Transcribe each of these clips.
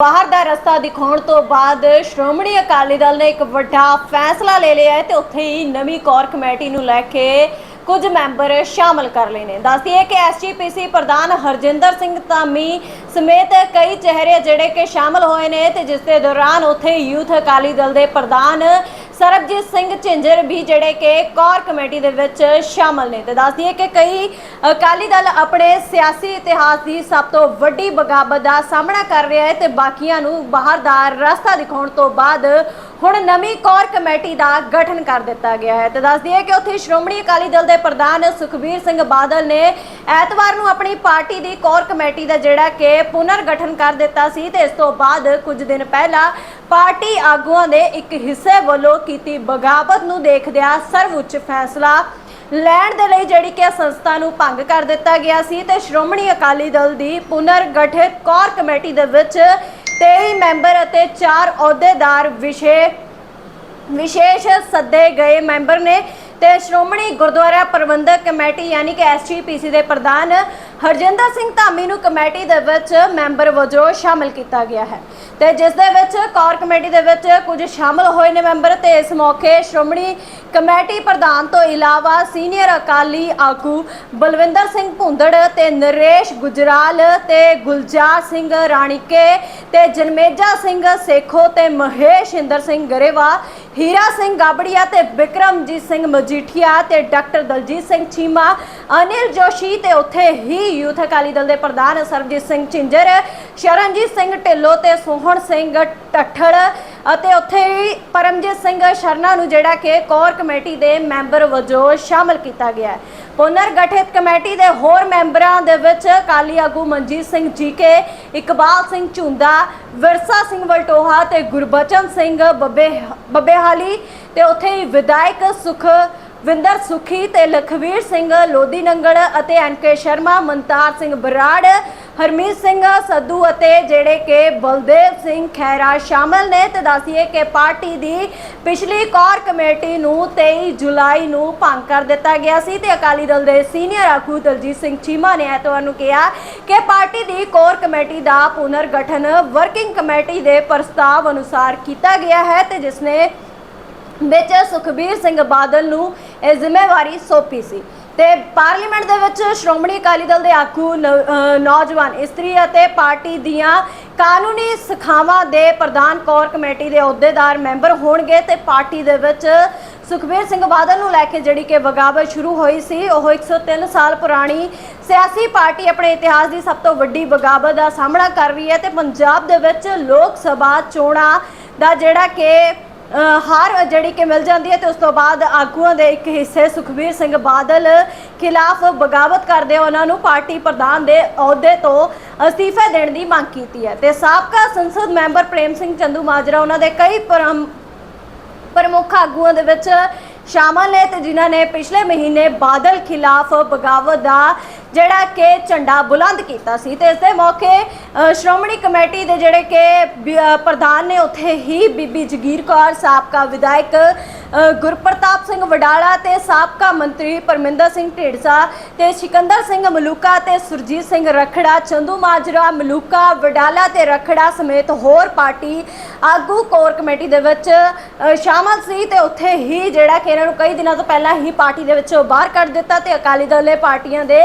ਬਾਹਰ ਦਾ ਰਸਤਾ ਦਿਖਾਉਣ ਤੋਂ ਬਾਅਦ ਸ਼੍ਰੋਮਣੀ ਅਕਾਲੀ ਦਲ ਨੇ ਇੱਕ ਵੱਡਾ ਫੈਸਲਾ ਲੈ ਲਿਆ ਹੈ ਤੇ ਉੱਥੇ ਹੀ ਨਵੀਂ ਕੋਰ ਕਮੇਟੀ ਨੂੰ ਲੈ ਕੇ ਕੁਝ ਮੈਂਬਰ ਸ਼ਾਮਲ ਕਰ ਲਏ ਨੇ। ਦੱਸਦੀ ਹੈ ਕਿ ਐਸਜੀਪੀਸੀ ਪ੍ਰਧਾਨ ਹਰਜਿੰਦਰ ਸਿੰਘ ਧਾਮੀ ਸਮੇਤ ਕਈ ਚਿਹਰੇ ਜਿਹੜੇ ਕਿ ਸ਼ਾਮਲ ਹੋਏ ਨੇ ਤੇ ਜਿਸ ਦੇ ਦੌਰਾਨ ਉੱਥੇ ਯੂਥ ਅਕਾਲੀ ਦਲ ਦੇ ਪ੍ਰਧਾਨ ਸਰਬਜੀਤ ਸਿੰਘ ਝਿੰਜਰ ਵੀ ਜਿਹੜੇ ਕਿ ਕੋਰ ਕਮੇਟੀ ਦੇ ਵਿੱਚ ਸ਼ਾਮਲ ਨੇ। ਤੇ ਦੱਸਦੀ ਹੈ ਕਿ ਕਈ ਅਕਾਲੀ ਦਲ ਆਪਣੇ ਸਿਆਸੀ ਇਤਿਹਾਸ ਦੀ ਸਭ ਤੋਂ ਵੱਡੀ ਬਗਾਵਤ ਦਾ ਸਾਹਮਣਾ ਕਰ ਰਿਹਾ ਹੈ ਤੇ ਬਾਕੀਆਂ ਨੂੰ ਬਾਹਰ ਦਾ ਰਸਤਾ ਦਿਖਾਉਣ ਤੋਂ ਬਾਅਦ ਹੁਣ ਨਵੀਂ ਕੋਰ ਕਮੇਟੀ ਦਾ ਗਠਨ ਕਰ ਦਿੱਤਾ ਗਿਆ ਹੈ ਤੇ ਦੱਸਦੀ ਹੈ ਕਿ ਉੱਥੇ ਸ਼੍ਰੋਮਣੀ ਅਕਾਲੀ ਦਲ ਦੇ ਪ੍ਰਧਾਨ ਸੁਖਬੀਰ ਸਿੰਘ ਬਾਦਲ ਨੇ ਐਤਵਾਰ ਨੂੰ ਆਪਣੀ ਪਾਰਟੀ ਦੀ ਕੋਰ ਕਮੇਟੀ ਦਾ ਜਿਹੜਾ ਕਿ ਪੁਨਰ ਗਠਨ ਕਰ ਦਿੱਤਾ ਸੀ ਤੇ ਇਸ ਤੋਂ ਬਾਅਦ ਕੁਝ ਦਿਨ ਪਹਿਲਾਂ ਪਾਰਟੀ ਆਗੂਆਂ ਦੇ ਇੱਕ ਹਿੱਸੇ ਵੱਲੋਂ ਕੀਤੀ ਬਗਾਵਤ ਨੂੰ ਦੇਖਦਿਆਂ ਸਰਵਉੱਚ ਫੈਸਲਾ ਲੈਣ ਦੇ ਲਈ ਜਿਹੜੀ ਕਿ ਸੰਸਥਾ ਨੂੰ ਭੰਗ ਕਰ ਦਿੱਤਾ ਗਿਆ ਸੀ ਤੇ ਸ਼੍ਰੋਮਣੀ ਅਕਾਲੀ ਦਲ ਦੀ ਪੁਨਰ ਗਠਿਤ ਕੋਰ ਕਮੇਟੀ ਦੇ ਵਿੱਚ 23 ਮੈਂਬਰ ਅਤੇ 4 ਅਹੁਦੇਦਾਰ ਵਿਸ਼ੇ, ਵਿਸ਼ੇਸ਼ ਸੱਦੇ ਗਏ ਮੈਂਬਰ ਨੇ ਤੇ ਸ਼੍ਰੋਮਣੀ ਗੁਰਦੁਆਰਾ ਪ੍ਰਬੰਧਕ ਕਮੇਟੀ ਯਾਨੀ ਕਿ ਐਸਜੀਪੀਸੀ ਦੇ ਪ੍ਰਧਾਨ ਹਰਜਿੰਦਰ ਸਿੰਘ ਧਾਮੀ ਨੂੰ ਕਮੇਟੀ ਦੇ ਵਿੱਚ ਮੈਂਬਰ ਵਜੋਂ ਸ਼ਾਮਲ ਕੀਤਾ ਗਿਆ ਹੈ ਤੇ ਜਿਸ ਦੇ ਵਿੱਚ ਕੋਰ ਕਮੇਟੀ ਦੇ ਵਿੱਚ ਕੁਝ ਸ਼ਾਮਲ ਹੋਏ ਨੇ ਮੈਂਬਰ ਤੇ ਇਸ ਮੌਕੇ ਸ਼੍ਰੋਮਣੀ ਕਮੇਟੀ ਪ੍ਰਧਾਨ ਤੋਂ ਇਲਾਵਾ ਸੀਨੀਅਰ ਅਕਾਲੀ ਆਗੂ ਬਲਵਿੰਦਰ ਸਿੰਘ ਭੁੰਦੜ ਤੇ ਨਰੇਸ਼ ਗੁਜਰਾਲ ਤੇ ਗੁਲਜਾਰ ਸਿੰਘ ਰਾਣੀਕੇ ਤੇ ਜਨਮੇਜਾ ਸਿੰਘ ਸੇਖੋ ਤੇ ਮਹੇਸ਼ਿੰਦਰ ਸਿੰਘ ਗਰੇਵਾ ਹੀਰਾ ਸਿੰਘ ਗਾਬੜੀਆ ਤੇ ਵਿਕਰਮਜੀਤ ਸਿੰਘ ਮਜੀਠੀਆ ਤੇ ਡਾਕਟਰ ਦਲਜੀਤ ਸਿੰਘ ਚੀਮਾ, ਅਨਿਲ ਜੋਸ਼ੀ ਤੇ ਉੱਥੇ ਹੀ ਯੂਥ ਅਕਾਲੀ ਦਲ ਦੇ ਪ੍ਰਧਾਨ ਸਰਬਜੀਤ ਸਿੰਘ ਝਿੰਜਰ, ਸ਼ਰਨਜੀਤ ਸਿੰਘ ਢਿੱਲੋਂ ਤੇ ਸੋਹਣ ਸਿੰਘ ਟੱਠੜ ਅਤੇ ਉੱਥੇ ਹੀ ਪਰਮਜੀਤ ਸਿੰਘ ਸ਼ਰਨਾ ਨੂੰ ਜਿਹੜਾ ਕਿ ਕੋਰ ਕਮੇਟੀ ਦੇ ਮੈਂਬਰ ਵਜੋਂ ਸ਼ਾਮਲ ਕੀਤਾ ਗਿਆ ਹੈ। ਪੁਨਰ ਗਠਿਤ ਕਮੇਟੀ ਦੇ ਹੋਰ ਮੈਂਬਰਾਂ ਦੇ ਵਿੱਚ ਅਕਾਲੀ ਆਗੂ ਮਨਜੀਤ ਸਿੰਘ ਜੀਕੇ, ਇਕਬਾਲ ਸਿੰਘ ਝੁੰਦਾ, ਵਿਰਸਾ ਸਿੰਘ ਵਲਟੋਹਾ ਤੇ ਗੁਰਬਚਨ ਸਿੰਘ ਬੱਬੇ ਬੱਬੇਹਾਲੀ ਤੇ ਉੱਥੇ ਹੀ ਵਿਧਾਇਕ ਸੁਖ, ਵਿੰਦਰ ਸੁਖੀ ਤੇ ਲਖਵੀਰ ਸਿੰਘ ਲੋਦੀ ਨੰਗਲ ਅਤੇ ਐਨਕੇ ਸ਼ਰਮਾ, ਮਨਤਾਰ ਸਿੰਘ ਬਰਾੜ ਹਰਮੀਤ ਸਿੰਘ ਸੱਧੂ ਅਤੇ ਜਿਹੜੇ ਕਿ ਬਲਦੇਵ ਸਿੰਘ ਖੈਰਾ ਸ਼ਾਮਲ ਨੇ ਤੇ ਦੱਸੀਏ ਕਿ ਪਾਰਟੀ ਦੀ ਪਿਛਲੀ ਕੋਰ ਕਮੇਟੀ ਨੂੰ 23 ਜੁਲਾਈ ਨੂੰ ਭੰਗ ਕਰ ਦਿੱਤਾ ਗਿਆ ਸੀ ਤੇ ਅਕਾਲੀ ਦਲ ਦੇ ਸੀਨੀਅਰ ਆਗੂ ਦਲਜੀਤ ਸਿੰਘ ਚੀਮਾ ਨੇ ਐਤਵਾਰ ਨੂੰ ਕਿਹਾ ਕਿ ਪਾਰਟੀ ਦੀ ਕੋਰ ਕਮੇਟੀ ਦਾ ਪੁਨਰ ਗਠਨ ਵਰਕਿੰਗ ਕਮੇਟੀ ਦੇ ਪ੍ਰਸਤਾਵ ਅਨੁਸਾਰ ਕੀਤਾ ਗਿਆ ਹੈ ਤੇ ਜਿਸ ਨੇ ਵਿੱਚ ਸੁਖਬੀਰ ਸਿੰਘ ਬਾਦਲ ਨੂੰ ਇਹ ਜ਼ਿੰਮੇਵਾਰੀ ਸੌਂਪੀ ਸੀ। ਤੇ ਪਾਰਲੀਮੈਂਟ ਦੇ ਵਿੱਚ ਸ਼੍ਰੋਮਣੀ ਅਕਾਲੀ ਦਲ ਦੇ ਆਗੂ ਨ- ਨੌਜਵਾਨ ਇਸਤਰੀ ਅਤੇ ਪਾਰਟੀ ਦੀਆਂ ਕਾਨੂੰਨੀ ਸਖਾਵਾਂ ਦੇ ਪ੍ਰਧਾਨ ਕੋਰ ਕਮੇਟੀ ਦੇ ਅਹੁਦੇਦਾਰ ਮੈਂਬਰ ਹੋਣਗੇ ਤੇ ਪਾਰਟੀ ਦੇ ਵਿੱਚ ਸੁਖਬੀਰ ਸਿੰਘ ਬਾਦਲ ਨੂੰ ਲੈ ਕੇ ਜਿਹੜੀ ਕਿ ਬਗਾਵਤ ਸ਼ੁਰੂ ਹੋਈ ਸੀ, ਉਹ 103 ਸਾਲ ਪੁਰਾਣੀ ਸਿਆਸੀ ਪਾਰਟੀ ਆਪਣੇ ਇਤਿਹਾਸ ਦੀ ਸਭ ਤੋਂ ਵੱਡੀ ਬਗਾਵਤ ਦਾ ਸਾਹਮਣਾ ਕਰ ਰਹੀ ਹੈ ਤੇ ਪੰਜਾਬ ਦੇ ਵਿੱਚ ਲੋਕ ਸਭਾ ਚੋਣਾਂ ਦਾ ਜਿਹੜਾ ਕਿ ਹਾਰ ਜਿਹੜੀ ਕਿ ਮਿਲ ਜਾਂਦੀ ਹੈ ਤੇ ਉਸ ਤੋਂ ਬਾਅਦ ਆਗੂਆਂ ਦੇ ਇੱਕ ਹਿੱਸੇ ਸੁਖਬੀਰ ਸਿੰਘ ਬਾਦਲ ਖਿਲਾਫ ਬਗਾਵਤ ਕਰਦੇ ਉਹਨਾਂ ਨੂੰ ਪਾਰਟੀ ਪ੍ਰਧਾਨ ਦੇ ਅਹੁਦੇ ਤੋਂ ਅਸਤੀਫੇ ਦੇਣ ਦੀ ਮੰਗ ਕੀਤੀ ਹੈ। ਤੇ ਸਾਬਕਾ ਸੰਸਦ ਮੈਂਬਰ ਪ੍ਰੇਮ ਸਿੰਘ ਚੰਦੂ ਮਾਜਰਾ, ਉਹਨਾਂ ਦੇ ਕਈ ਪ੍ਰਮੁੱਖ ਆਗੂਆਂ ਦੇ ਵਿੱਚ ਸ਼ਾਮਲ ਨੇ ਤੇ ਜਿਨ੍ਹਾਂ ਨੇ ਪਿਛਲੇ ਮਹੀਨੇ ਬਾਦਲ ਖਿਲਾਫ ਬਗਾਵਤ ਦਾ ਜਿਹੜਾ ਕਿ ਝੰਡਾ ਬੁਲੰਦ ਕੀਤਾ ਸੀ ਤੇ ਇਸ ਦੇ ਮੌਕੇ ਸ਼੍ਰੋਮਣੀ ਕਮੇਟੀ ਦੇ ਜਿਹੜੇ ਕਿ ਪ੍ਰਧਾਨ ਨੇ ਉੱਥੇ ਹੀ ਬੀਬੀ ਜਗੀਰ ਕੌਰ, ਸਾਬਕਾ ਵਿਧਾਇਕ ਗੁਰਪ੍ਰਤਾਪ ਸਿੰਘ ਵਡਾਲਾ ਤੇ ਸਾਬਕਾ ਮੰਤਰੀ ਪਰਮਿੰਦਰ ਸਿੰਘ ਢੀਂਡਸਾ ਤੇ ਸਿਕੰਦਰ ਸਿੰਘ ਮਲੂਕਾ ਤੇ ਸੁਰਜੀਤ ਸਿੰਘ ਰਖੜਾ ਚੰਦੂ ਮਾਜਰਾ ਮਲੂਕਾ ਵਡਾਲਾ ਤੇ ਰਖੜਾ ਸਮੇਤ ਹੋਰ ਪਾਰਟੀ ਆਗੂ ਕੋਰ ਕਮੇਟੀ ਦੇ ਵਿੱਚ ਅ, ਸ਼ਾਮਲ ਸੀ ਤੇ ਉੱਥੇ ਹੀ ਜਿਹੜਾ ਕਿ ਇਹਨਾਂ ਨੂੰ ਕਈ ਦਿਨਾਂ ਤੋਂ ਪਹਿਲਾਂ ਹੀ ਪਾਰਟੀ ਦੇ ਵਿੱਚੋਂ ਬਾਹਰ ਕੱਢ ਦਿੱਤਾ ਤੇ ਅਕਾਲੀ ਦਲ ਨੇ ਪਾਰਟੀਆਂ ਦੇ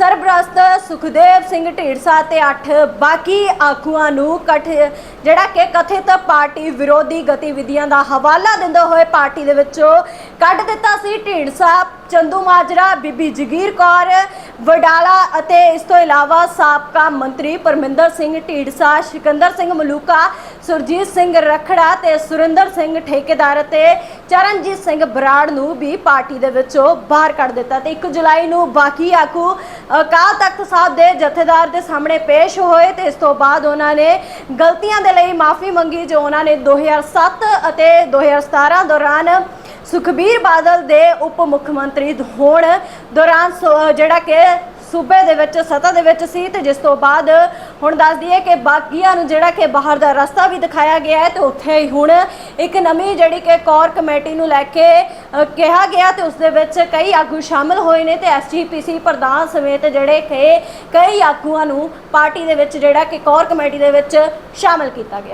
ਸਰਬਰਸਤ ਸੁਖਦੇਵ ਸਿੰਘ ਢੀਂਡਸਾ ਤੇ 8 ਬਾਕੀ ਆਗੂਆਂ ਨੂੰ ਕਠ ਜਿਹੜਾ ਕਿ ਕਥਿਤ ਪਾਰਟੀ ਵਿਰੋਧੀ ਗਤੀਵਿਧੀਆਂ ਦਾ ਹਵਾਲਾ ਦਿੰਦੇ ਹੋਏ ਪਾਰਟੀ ਦੇ ਵਿੱਚੋਂ ਕੱਢ ਦਿੱਤਾ ਸੀ ਢੀਂਡਸਾ, ਚੰਦੂ ਮਾਜਰਾ, ਬੀਬੀ ਜਗੀਰ ਕੌਰ, ਵਡਾਲਾ ਅਤੇ ਇਸ ਤੋਂ ਇਲਾਵਾ ਸਾਬਕਾ ਮੰਤਰੀ ਪਰਮਿੰਦਰ ਸਿੰਘ ਢੀਂਡਸਾ, ਸਿਕੰਦਰ ਸਿੰਘ ਮਲੂਕਾ, ਸੁਰਜੀਤ ਸਿੰਘ ਰਖੜਾ ਤੇ ਸੁਰਿੰਦਰ ਸਿੰਘ ਠੇਕੇਦਾਰ ਅਤੇ ਚਰਨਜੀਤ ਸਿੰਘ ਬਰਾੜ ਨੂੰ ਵੀ ਪਾਰਟੀ ਦੇ ਵਿੱਚੋਂ ਬਾਹਰ ਕੱਢ ਦਿੱਤਾ ਤੇ 1 ਜੁਲਾਈ ਨੂੰ ਬਾਕੀ ਆਗੂ ਅਕਾਲ ਤਖਤ ਸਾਹਿਬ ਦੇ ਜਥੇਦਾਰ ਦੇ ਸਾਹਮਣੇ ਪੇਸ਼ ਹੋਏ ਤੇ ਇਸ ਤੋਂ ਬਾਅਦ ਉਹਨਾਂ ਨੇ ਗਲਤੀਆਂ ਦੇ ਲਈ ਮਾਫੀ ਮੰਗੀ ਜੋ ਉਹਨਾਂ ਨੇ 2007 ਅਤੇ 2017 ਦੌਰਾਨ ਸੁਖਬੀਰ ਬਾਦਲ ਦੇ ਉਪ ਮੁੱਖ ਮੰਤਰੀ ਹੋਣ ਦੌਰਾਨ ਸੋ- ਜਿਹੜਾ ਕਿ ਸੂਬੇ ਦੇ ਵਿੱਚ, ਸਤਾ ਦੇ ਵਿੱਚ ਸੀ ਤੇ ਜਿਸ ਤੋਂ ਬਾਅਦ ਹੁਣ ਦੱਸ ਦਈਏ ਕਿ ਬਾਗੀਆਂ ਨੂੰ ਜਿਹੜਾ ਕਿ ਬਾਹਰ ਦਾ ਰਸਤਾ ਵੀ ਦਿਖਾਇਆ ਗਿਆ ਹੈ ਤੇ ਉੱਥੇ ਹੀ ਹੁਣ ਇੱਕ ਨਵੀਂ ਜਿਹੜੀ ਕਿ ਕੋਰ ਕਮੇਟੀ ਨੂੰ ਲੈ ਕੇ ਕਿਹਾ ਗਿਆ ਤੇ ਉਸ ਦੇ ਵਿੱਚ ਕਈ ਆਗੂ ਸ਼ਾਮਲ ਹੋਏ ਨੇ ਤੇ ਐਸਜੀਪੀਸੀ ਪ੍ਰਧਾਨ ਸਮੇਤ ਜਿਹੜੇ ਕਿ ਕਈ ਆਗੂਆਂ ਨੂੰ ਪਾਰਟੀ ਦੇ ਵਿੱਚ ਜਿਹੜਾ ਕਿ ਕੋਰ ਕਮੇਟੀ ਦੇ ਵਿੱਚ ਸ਼ਾਮਲ ਕੀਤਾ ਗਿਆ।